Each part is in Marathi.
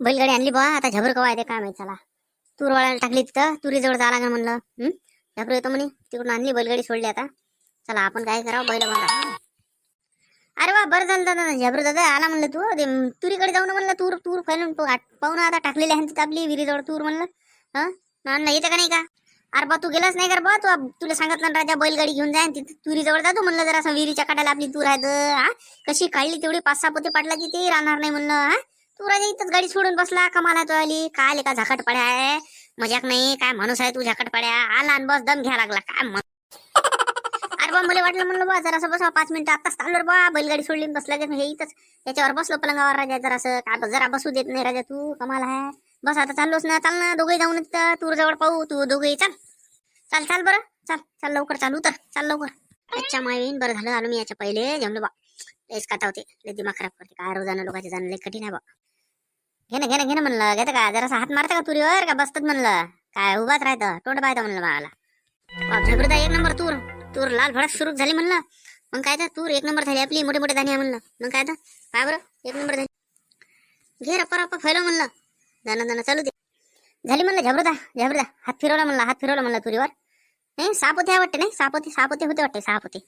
बैलगाडी आणली बा आता झबर कवा येते काय माहीत चला. तूर वाळायला टाकली तिथं तुरीजवळ जा लागेल म्हणलं. हं? झबर येतो म्हणे तिकडून आणली बैलगाडी सोडली आता. चला आपण काय करावं बैल बांधा. अरे वा बरं झालं दादा झबर दादा आला म्हणलं तू. ते तुरीकडे जाऊ ना म्हणलं तूर तूर फैलून पाहून आता टाकलेली आहे ना तिथं आपली विहिरीजवळ तूर म्हणलं. हं? आणलं येतं का नाही का? अरे बा तू गेलाच नाही कर बा? तू तुला सांगितलं ना राजा बैलगाडी घेऊन जाय तिथे तुरीजवळ जातो म्हणलं जरा असं विहिरीच्या काठाला आपली तूर आहे तर, हा कशी काढली तेवढी पाच सहा पोते पाडला की ते राहणार नाही म्हणलं हा तू राजा इथंच गाडी सोडून बसला कमाला तो आली. काय आले का झाकट पड्या आहे? मजाक नाही काय माणूस आहे तू झाकट पड्या आला आणि बस दम घ्या लागला. काय म्हण अरे बा मला वाटलं म्हणलं बा जरासं बसा पाच मिनिटं आताच चाललो बा. बैलगाडी सोडली बसला हे इथंच. त्याच्यावर बसलो पलंगावर राजा जरासं. काय जरा बसू देत नाही राजा तू कमाल आहे. बस आता चाललोच ना. चाल ना दोघे जाऊन तिथं तूर जवळ पाहू. तू दोघे चाल. चाल चाल बरं. चाल चाल लवकर चालू तर चाल लवकर. अच्छा मावीन बरं झालं आलो मी याच्या पहिले. जमलो बा. लयच काटा होते. लय दिमाग खराब करते. काय रोजानं लोकांचे जाणं लय कठीण आहे बा. घे ना घे ना घे ना म्हणलं. घेतं का जरासा हात मारतं का तुरीवर? का बसतात म्हणलं? काय उभाच राहतं तोंड पाहतं म्हणलं मला झगडता एक नंबर तूर. तूर लाल भडक सुरू झाली म्हणलं. मग काय तर तूर एक नंबर झाली आपली मोठे मोठे धान्य आहे म्हणलं. मग काय तर काय बरं एक नंबर झाली घे रप्पा रप्पा फैलो म्हणलं. दाना दाना चालू दे. झाली म्हणलं झबरदा झबरदा. हात फिरवला म्हणलं हात फिरवला म्हणलं तुरीवर. नाही साप होते वाटते नाही? साप होते साप होते होते वाटते साप होते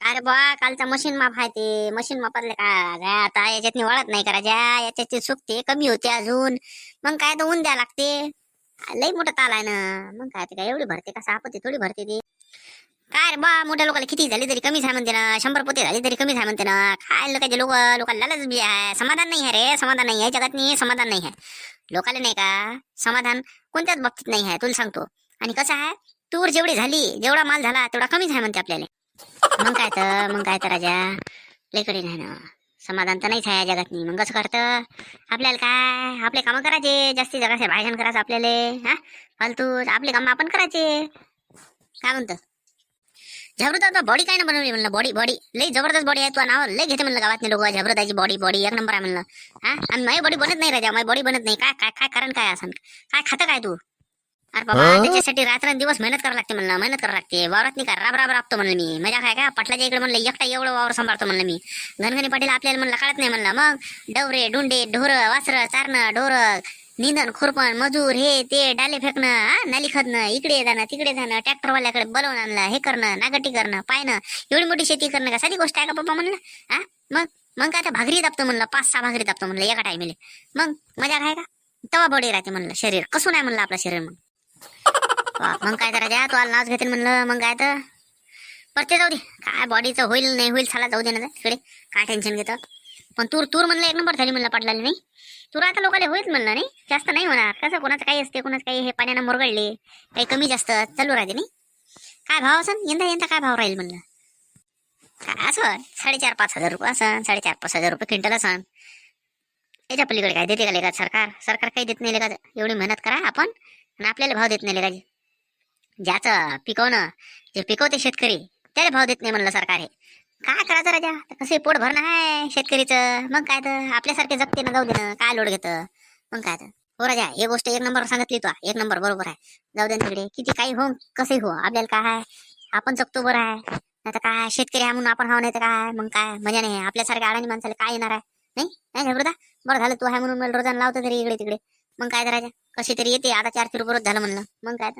अरे बा कालचा मशीन माप आहे ते. मशीन मापातले का? काय आता याच्यातनी वळत नाही करायच्या याच्याची सुकते कमी होते अजून. मग काय तर ऊन द्या लागते. लई मोठा ताल आहे ना. मग काय ते काय एवढी भरते का? सापते थोडी भरते ती. काय रे बा मोठ्या लोकांना किती झाली तरी कमी आहे म्हणते ना. शंभर पोते झाली तरी कमी आहे म्हणते ना. काय लोकांचे लोक लोकांना लालच बी आहे. समाधान नाही आहे रे. समाधान नाही आहे. जगात नाही समाधान नाही आहे. लोकांना नाही का? समाधान कोणत्याच बाबतीत नाही आहे. तुला सांगतो. आणि कसं आहे? तूर जेवढी झाली जेवढा माल झाला तेवढा कमी आहे म्हणते आपल्याला. मग काय तर मग काय तर राजा. लेकडे नाही ना समाधान तर नाहीच आहे या जगात मग कसं करतं? आपल्याला काय? आपले कामं करायचे. जास्ती जगाचे भाषण करायचं आपल्याला हा? फालतू आपले कामं आपण करायचे. काय म्हणतं? झबरत बॉडी काय ना बनवली म्हणलं? बॉडी बॉडी लई जबरदस्त बॉडी आहे. तू नाव लई घेते म्हणलं गावातले लोक. झबरताची बॉडी बॉडी एक नंबर आहे म्हणलं. हा? आणि माझी बॉडी बनत नाही राजा. माझी बॉडी बनत नाही. काय काय काय कारण काय असं? काय खातं काय तू? अरे बाबा त्याच्यासाठी रात्रंदिवस मेहनत करावं लागते म्हणलं मेहनत करावं लागते. वावरात नाही का राब राब राबतो म्हणलं मी. मजा काय का पाटलाच्या इकडे म्हणलं एकटा एवढं वावर सांभाळतो म्हणलं मी. घनघणी पाटील आपल्याला म्हणलं कळत नाही म्हणलं. मग डवरे डुंडे ढोर वासर चारणं ढोर निंदन खुरपण मजूर हे ते डाले फेकणं हा नाली खदणं इकडे जाणं तिकडे जाणं ट्रॅक्टरवाल्याकडे बोलवून आणलं हे करणं नागटी करणं पायनं एवढी मोठी शेती करणं का? साधी गोष्ट आहे का बाबा म्हणलं? हा? मग मग काय तर भागरी दाबतो म्हणलं पाच सहा भागरी दाबतो म्हणलं एका टायमेले मग मजा काय का? तवा बॉडी राहते म्हणलं शरीर. कसं नाही म्हणलं आपलं शरीर मग? मग काय करायचं तू नाच घेतील म्हणलं मग काय तर. परते जाऊ दे. काय बॉडीचं होईल नाही होईल साला जाऊ दे ना तिकडे काय टेन्शन घेतं. पण तूर तूर म्हणलं एक नंबर झाली म्हणलं पडलेली नाही? तूर आता लोकांना होईल म्हणलं नाही? जास्त नाही होणार. कसं कोणाचं काही असते कोणाचं काही हे पाण्यानं मुरगळले काही कमी जास्त चालू राहते नाही? काय भाव असन? यंदा यंदा काय भाव राहील म्हणलं? काय असं साडेचार पाच हजार रुपये असन साडेचार पाच हजार रुपये क्विंटल असन. याच्या पलीकडे काय देते का लेखा सरकार? सरकार काही देत नाही लेखा एवढी मेहनत करा आपण. आणि आपल्याला भाव देत नाही राजे ज्याचं पिकवणं जे पिकवते शेतकरी त्याला भाव देत नाही म्हणलं सरकार हे. काय करायचं राजा? कसं पोट भरणं आहे शेतकरीचं? मग काय तर? आपल्यासारखे जगते ना जाऊ दे ना. काय लोड घेतं? मग काय तर? हो राजा हे गोष्ट एक नंबर सांगितली तू. एक नंबर बरोबर आहे. जाऊ दे ना तिकडे. किती काही हो कसंही हो. आपल्याला काय आपण जगतो बरं आहे नाही तर काय शेतकरी आहे म्हणून आपण हा नाही तर काय मग काय? मजा नाही. आपल्यासारख्या अडाणी माणसाला काय येणार आहे? नाही? नाही घाबरता बरं झालं तू आहे म्हणून मला रोजान लावतो तरी इकडे तिकडे. मग काय तर राजा कशी तरी येते आता चार रुपये रोज झालं म्हणलं. मग काय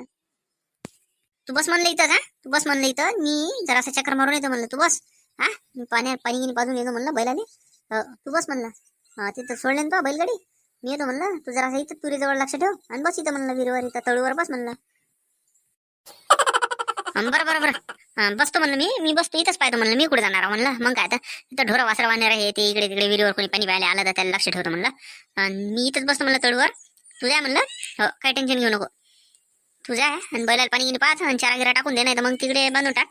तू बस म्हणलं इथं का? तू बस म्हणलं इथं. मी जरासा चक्कर मारून येतो म्हणलं. तू बस. हा? मी पाण्या पाणी गिनी पाजून येतो म्हणलं बैलाने तू बस म्हणलं. हा तिथं सोडले ना तो बैलगाडी. मी येतो म्हणलं. तू जरासा इथं तुरीजवळ लक्ष ठेव आणि बस इथं म्हणलं विहिरीवर इथं तळूवर बस म्हणलं. बरं बरं बरं. बसतो म्हणलं मी. मी बसतो इथंच पाहतो म्हणलं. मी कुठे जाणार म्हणलं. मग काय तर. इथं ढोरं वासरा वाहणार आहे ते इकडे तिकडे विहिरीवर कोणी पाणी प्यायला आलं तर त्याला लक्ष ठेवतो म्हणलं. आणि मी इथंच बसतो म्हणलं तळूवर. तू जा म्हणलं? हो काही टेन्शन घेऊ नको. तू जा आणि बैलाला पाणी गिनी पाच आणि चारा गिरा टाकून दे नाही तर मग तिकडे बांधून टाक.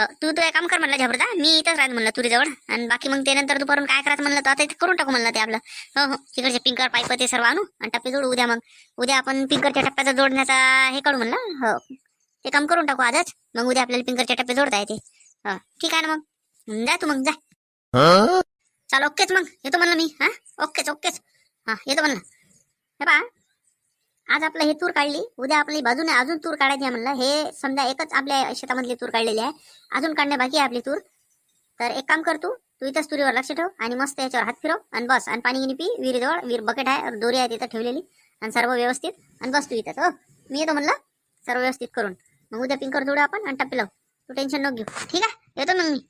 हो, तू तू एक काम कर म्हणलं झबरदा मी इथंच राहत म्हणलं तुरीजवळ. आणि बाकी मग ते नंतर दुपारून काय करायचं म्हणलं तर आता इथे करून टाकू म्हणलं ते आपलं. हो हो तिकडचे पिंकर पाईप ते सर्व आणू आणि टप्पे जोडू उद्या मग. उद्या आपण पिंकरच्या टप्प्याचा जोडण्याचा हे काढू म्हणलं. हो ते काम करून टाकू आजच. मग उद्या आपल्याला पिंकरच्या टप्पे जोडता येते हो ठीक आहे ना मग? जा तू मग जा. चाल ओकेच मग. येतो म्हणलं मी हा? ओकेच ओकेच. हा येतो म्हणलं. हे पहा. आज आपलं हे तूर काढली उद्या आपली बाजूने अजून तूर काढायची आहे म्हणलं. हे समजा एकच आपल्या शेतामधली तूर काढलेली आहे. अजून काढणे बाकी आहे आपली तूर. तर एक काम कर तू तू इथंच तुरीवर लक्ष ठेव आणि मस्त याच्यावर हात फिरव आणि बस. आणि पाणी गिनी पी विहिरीजवळ विहीर बकेट आहे दोरी आहे तिथं ठेवलेली. आणि सर्व व्यवस्थित. आणि बस तू इथंच हो. मी येतो म्हणलं सर्व व्यवस्थित करून. मग उद्या पिंकर जोडू आपण आणि टप्पी लावू. तू टेन्शन नको घेऊ. ठीक आहे? येतो मग मी.